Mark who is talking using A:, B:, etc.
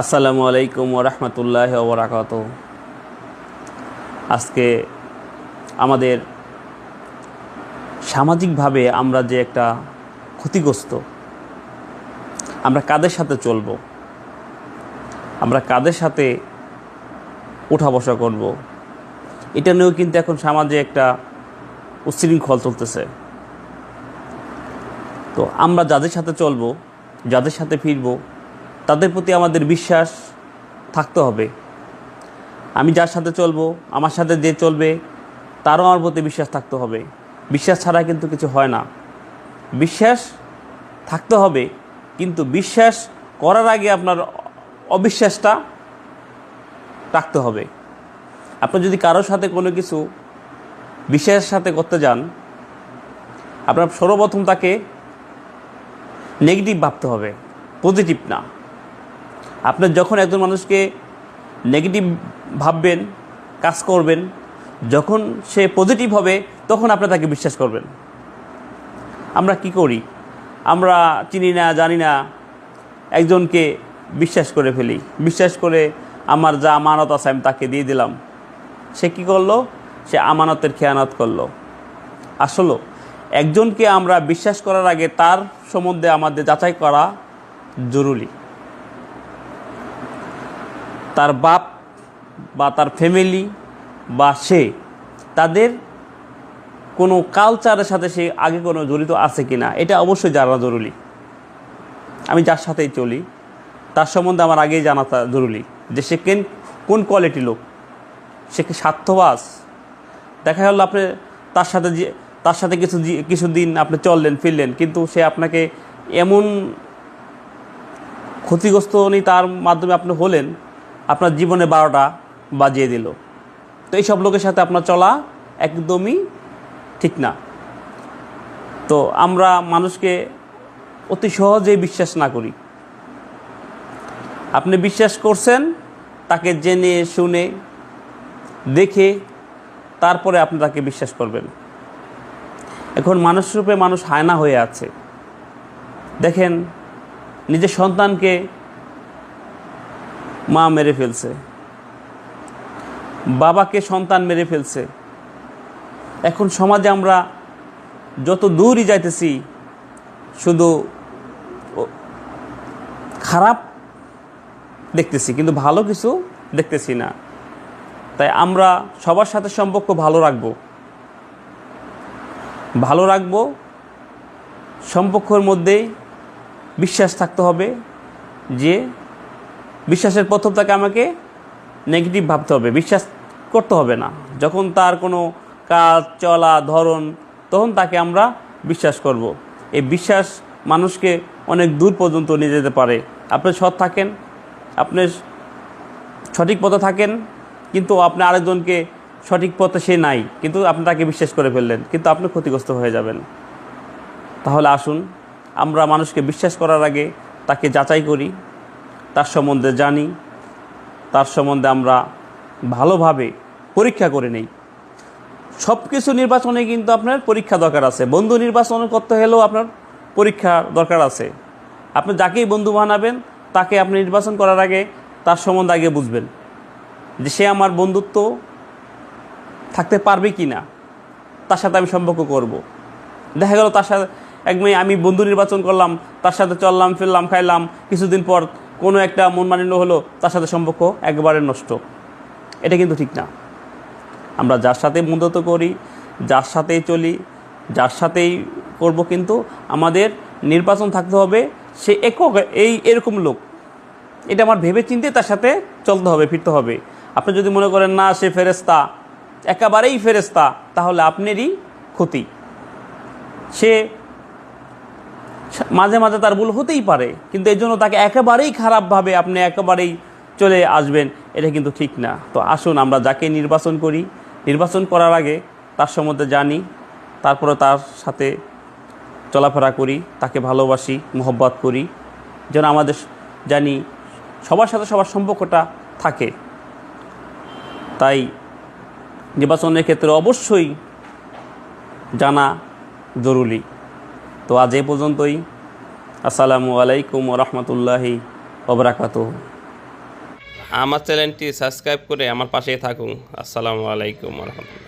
A: আসসালামু আলাইকুম ওরহমতুল্লাহ ওবরাকাত আজকে আমাদের সামাজিকভাবে আমরা যে একটা ক্ষতিগ্রস্ত, আমরা কাদের সাথে চলব? আমরা কাদের সাথে উঠা বসা করব? এটা নিয়েও কিন্তু এখন সমাজে একটা উচ্ছৃঙ্খল চলতেছে। তো আমরা যাদের সাথে চলবো, যাদের সাথে ফিরবো তাদের প্রতি আমাদের বিশ্বাস থাকতে হবে। আমি যার সাথে চলবো, আমার সাথে যে চলবে, তারও আমার প্রতি বিশ্বাস থাকতে হবে। বিশ্বাস ছাড়া কিন্তু কিছু হয় না। বিশ্বাস থাকতে হবে, কিন্তু বিশ্বাস করার আগে আপনার অবিশ্বাসটা রাখতে হবে। আপনি যদি কারোর সাথে কোনো কিছু বিশ্বাসের সাথে করতে যান, আপনার সর্বপ্রথম তাকে নেগেটিভ ভাবতে হবে পজিটিভ না। আপনি যখন একজন মানুষকে নেগেটিভ ভাববেন, কাজ করবেন, যখন সে পজিটিভ হবে, তখন আপনি তাকে বিশ্বাস করবেন। আমরা কি করি? আমরা চিনি না, জানি না, একজনকে বিশ্বাস করে ফেলি। বিশ্বাস করে আমার যা আমানত আছে আমি তাকে দিয়ে দিলাম। সে কি করল? সে আমানতের খেয়ানত করল। আসলে একজনকে আমরা বিশ্বাস করার আগে তার সম্বন্ধে আমাদের যাচাই করা জরুরি। তার বাপ বা তার ফ্যামিলি বা সে, তাদের কোনো কালচারের সাথে সে আগে কোনো জড়িত আছে কি না এটা অবশ্যই জানা জরুরি। আমি যার সাথেই চলি, তার সম্বন্ধে আমার আগেই জানা জরুরি যে সে কেন, কোন কোয়ালিটি লোক, সে কি স্বার্থবাস দেখা গেল আপনি তার সাথে যে, তার সাথে কিছু কিছুদিন আপনি চললেন, ফিরলেন, কিন্তু সে আপনাকে এমন ক্ষতিগ্রস্ত উনি তার মাধ্যমে আপনি হলেন আপনার জীবনে বারোটা বাজিয়ে দিল। তো এইসব লোকের সাথে আপনার চলা একদমই ঠিক না। তো আমরা মানুষকে অতি সহজেই বিশ্বাস না করি। আপনি বিশ্বাস করছেন, তাকে জেনে, শুনে, দেখে, তারপরে আপনি তাকে বিশ্বাস করবেন। এখন মানুষ রূপে মানুষ হায়না হয়ে আছে। দেখেন, নিজের সন্তানকে মা মেরে ফেলছে। বাবাকে সন্তান মেরে ফেলছে। এখন সমাজে আমরা যত দূরই যাইতেছি, শুধু খারাপ দেখতেছি, কিন্তু ভালো কিছু দেখতেছি না। তাই আমরা সবার সাথে সম্পর্ক ভালো রাখব। ভালো রাখব, সম্পর্কের মধ্যেই বিশ্বাস থাকতে হবে যে বিশ্বাসের প্রথম তাকে আমাকে নেগেটিভ ভাবতে হবে, বিশ্বাস করতে হবে না। যখন তার কোনো কাজ, চলা, ধরন, তখন তাকে আমরা বিশ্বাস করব। এই বিশ্বাস মানুষকে অনেক দূর পর্যন্ত নিয়ে যেতে পারে। আপনি সৎ থাকেন, আপনি সঠিক পথে থাকেন, কিন্তু আপনি আরেকজনকে সঠিক পথে সে নাই, কিন্তু আপনি তাকে বিশ্বাস করে ফেললেন, কিন্তু আপনি ক্ষতিগ্রস্ত হয়ে যাবেন। তাহলে আসুন, আমরা মানুষকে বিশ্বাস করার আগে তাকে যাচাই করি তার সম্বন্ধে জানি, তার সম্বন্ধে আমরা ভালোভাবে পরীক্ষা করে নেই। সব কিছু নির্বাচনে কিন্তু আপনার পরীক্ষা দরকার আছে। বন্ধু নির্বাচন করতে হলেও আপনার পরীক্ষা দরকার আছে। আপনি যাকেই বন্ধু বানাবেন, তাকে আপনি নির্বাচন করার আগে তার সম্বন্ধে আগে বুঝবেন যে সে আমার বন্ধুত্ব থাকতে পারবে কি না তার সাথে আমি সম্পর্ক করব। দেখা গেল তার সাথে, এক মেয়ে, আমি বন্ধু নির্বাচন করলাম, তার সাথে চললাম, ফিরলাম, খাইলাম, কিছুদিন পর কোনো একটা মন মালিন্য হলো তার সাথে সম্পর্ক একবারে নষ্ট। এটা কিন্তু ঠিক না। আমরা যার সাথে বন্ধুত্ব করি, যার সাথেই চলি, যার সাথেই করব কিন্তু আমাদের নির্বাচন থাকতে হবে সে একক, এই এরকম লোক। এটা আমার ভেবে চিন্তে তার সাথে চলতে হবে, ফিরতে হবে। আপনি যদি মনে করেন, না, সে ফেরেস্তা একেবারেই ফেরেস্তা তাহলে আপনারই ক্ষতি। সে মাঝে মাঝে তার ভুল হতেই পারে, কিন্তু এই জন্য তাকে একেবারেই খারাপভাবে আপনি একেবারেই চলে আসবেন, এটা কিন্তু ঠিক না। তো আসুন, আমরা যাকে নির্বাচন করি, নির্বাচন করার আগে তার সম্বন্ধে জানি, তারপরে তার সাথে চলাফেরা করি, তাকে ভালোবাসি, মোহব্বত করি, যেন আমাদের জানি সবার সাথে সবার সম্পর্কটা থাকে। তাই নির্বাচনের ক্ষেত্রে অবশ্যই জানা জরুরি। তো আজ এ পর্যন্তই। আসসালামু আলাইকুম রহমতুল্লাহি অবরাকাত আমার চ্যানেলটি সাবস্ক্রাইব করে আমার পাশে থাকুন। আসসালামু আলাইকুম রহমতুল্লাহ।